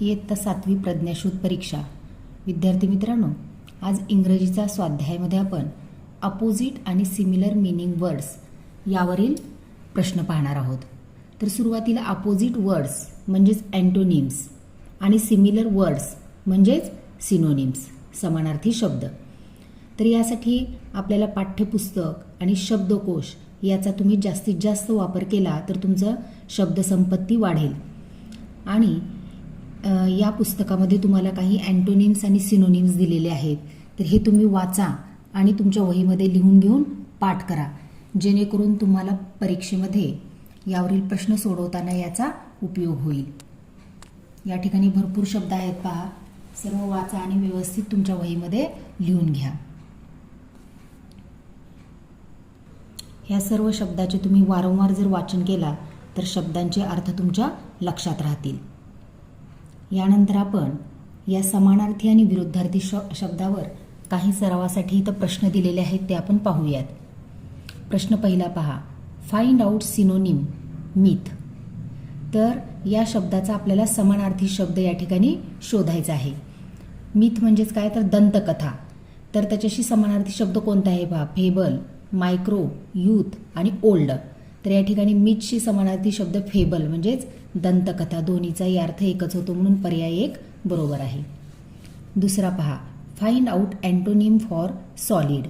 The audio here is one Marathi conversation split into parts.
इयत्ता सातवी प्रज्ञाशोध परीक्षा. विद्यार्थी मित्रांनो आज इंग्रजीचा स्वाध्यायामध्ये आपण अपोजिट आणि सिमिलर मिनिंग वर्ड्स यावरील प्रश्न पाहणार आहोत. तर सुरुवातीला अपोजिट वर्ड्स म्हणजेच अँटोनिम्स आणि सिमिलर वर्ड्स म्हणजेच सिनोनिम्स समानार्थी शब्द. तर यासाठी आपल्याला पाठ्यपुस्तक आणि शब्दकोश याचा तुम्ही जास्तीत जास्त वापर केला तर तुमचं शब्दसंपत्ती वाढेल. आणि या पुस्तकामध्ये तुम्हाला काही अँटोनिम्स आणि सिनोनिम्स दिलेले आहेत. तर हे तुम्ही वाचा आणि तुमच्या वहीमध्ये लिहून घेऊन पाठ करा. जेणेकरून तुम्हाला परीक्षेमध्ये यावरील प्रश्न सोडवताना याचा उपयोग होईल. या ठिकाणी भरपूर शब्द आहेत पहा. सर्व वाचा आणि व्यवस्थित तुमच्या वहीमध्ये लिहून घ्या. ह्या सर्व शब्दाचे तुम्ही वारंवार जर वाचन केला तर शब्दांचे अर्थ तुमच्या लक्षात राहतील. यानंतर आपण या समानार्थी आणि विरुद्धार्थी श शब्दावर काही सरावासाठी इथं प्रश्न दिलेले आहेत ते आपण पाहूयात. प्रश्न पहिला पहा. फाइंड आउट सिनोनिम मिथ तर या शब्दाचा आपल्याला समानार्थी शब्द या ठिकाणी शोधायचा आहे. मिथ म्हणजेच काय? तर दंतकथा. तर त्याच्याशी समानार्थी शब्द कोणता आहे? पहा. फेबल मायक्रो यूथ आणि ओल्ड तर या ठिकाणी मिचशी समानार्थी शब्द फेबल म्हणजेच दंतकथा दोन्हीचाही अर्थ एकच होतो म्हणून पर्याय एक बरोबर आहे. दुसरा पहा find out antonym for solid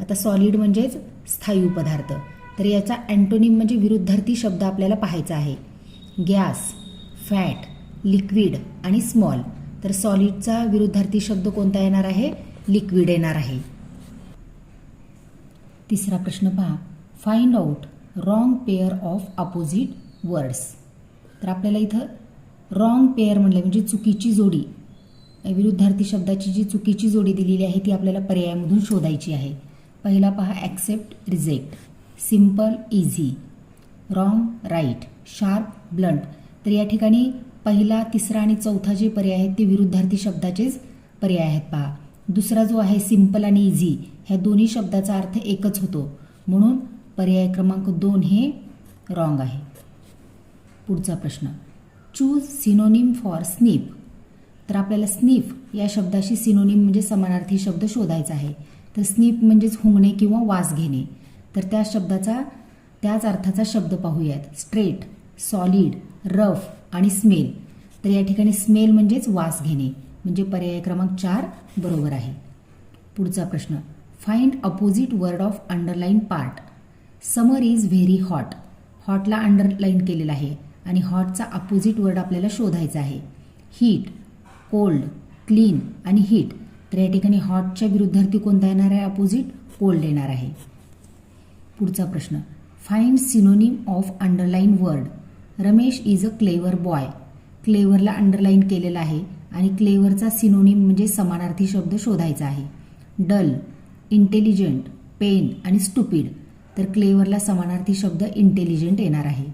आता सॉलिड म्हणजेच स्थायू पदार्थ. तर याचा अँटोनिम म्हणजे विरुद्धार्थी शब्द आपल्याला पाहायचा आहे. गॅस फॅट लिक्विड आणि स्मॉल. तर सॉलिडचा विरुद्धार्थी शब्द कोणता येणार आहे? लिक्विड येणार आहे. तिसरा प्रश्न पहा find out wrong pair of opposite words तर आपल्याला इथं रॉंग पेअर म्हणलं म्हणजे चुकीची जोडी. विरुद्धार्थी शब्दाची जी चुकीची जोडी दिलेली आहे ती आपल्याला पर्यायामधून शोधायची आहे. पहिला पहा accept reject simple easy wrong right sharp blunt तर या ठिकाणी पहिला तिसरा आणि चौथा जे पर्याय आहेत ते विरुद्धार्थी शब्दाचेच पर्याय आहेत पहा. दुसरा जो आहे सिंपल आणि इझी ह्या दोन्ही शब्दाचा अर्थ एकच होतो. म्हणून पर्याय क्रमांक दोन हे रॉंग आहे. पुढचा प्रश्न. चूज सिनोनिम फॉर स्नीप तर आपल्याला स्नीफ या शब्दाशी सिनोनिम म्हणजे समानार्थी शब्द शोधायचा आहे. तर स्नीप म्हणजेच हुंगणे किंवा वास घेणे. तर त्या शब्दाचा त्याच अर्थाचा शब्द पाहूयात. स्ट्रेट सॉलिड रफ आणि स्मेल तर या ठिकाणी स्मेल म्हणजेच वास घेणे. म्हणजे पर्याय क्रमांक चार बरोबर आहे. पुढचा प्रश्न. Find opposite word of underline part summer is very hot हॉटला underline केलेला आहे आणि हॉटचा अपोजिट वर्ड आपल्याला शोधायचा आहे. हीट कोल्ड क्लीन आणि हीट तर या ठिकाणी हॉटच्या विरुद्धार्थी कोणता येणार आहे? अपोजिट कोल्ड येणार आहे. पुढचा प्रश्न. Find synonym of underline word Ramesh is a clever boy क्लेवरला underline केलेला आहे आणि क्लेवरचा सिनोनिम म्हणजे समानार्थी शब्द शोधायचा आहे. डल इंटेलिजंट पेन आणि स्टुपिड तर क्लेवरला समानार्थी शब्द इंटेलिजंट येणार आहे.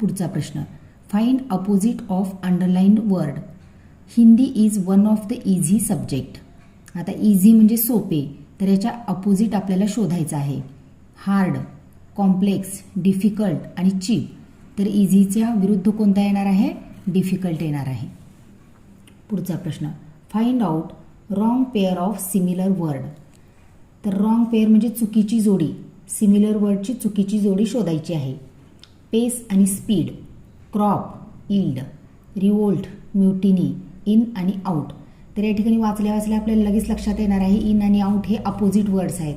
पुढचा प्रश्न. Find opposite of underline word Hindi is one of the easy subject आता इझी म्हणजे सोपे तर याच्या अपोजिट आपल्याला शोधायचं आहे. हार्ड कॉम्प्लेक्स डिफिकल्ट आणि चीप तर इझीच्या विरुद्ध कोणता येणार आहे? डिफिकल्ट येणार आहे. पुढचा प्रश्न. Find out wrong pair of similar word तर रॉंग पेअर म्हणजे चुकीची जोडी. सिमिलर वर्डची चुकीची जोडी शोधायची आहे. पेस आणि speed crop yield revolt mutiny in आणि आउट तर या ठिकाणी वाचल्या वाचल्या आपल्याला लगेच लक्षात येणार आहे इन आणि आउट हे अपोजिट वर्ड्स आहेत.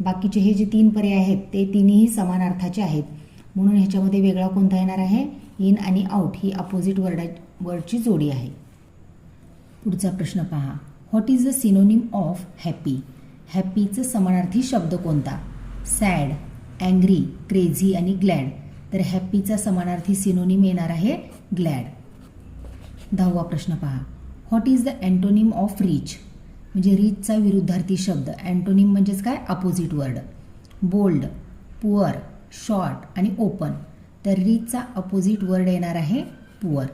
बाकीचे हे जे तीन पर्याय आहेत ते तिन्ही समान अर्थाचे आहेत. म्हणून ह्याच्यामध्ये वेगळा कोणता येणार आहे? इन आणि आउट ही अपोजिट वर्डा वर्डची जोडी आहे. पुढचा प्रश्न पहा. What is the synonym of happy हॅपीचं समानार्थी शब्द कोणता? सॅड अँग्री क्रेझी आणि ग्लॅड. तर हॅपीचा समानार्थी सिनोनिम येणार आहे ग्लॅड. दहावा प्रश्न पहा. What is the antonym of rich म्हणजे रिचचा विरुद्धार्थी शब्द. अँटोनिम म्हणजेच काय? Opposite word bold poor short आणि ओपन तर रिचचा अपोजिट वर्ड येणार आहे पुअर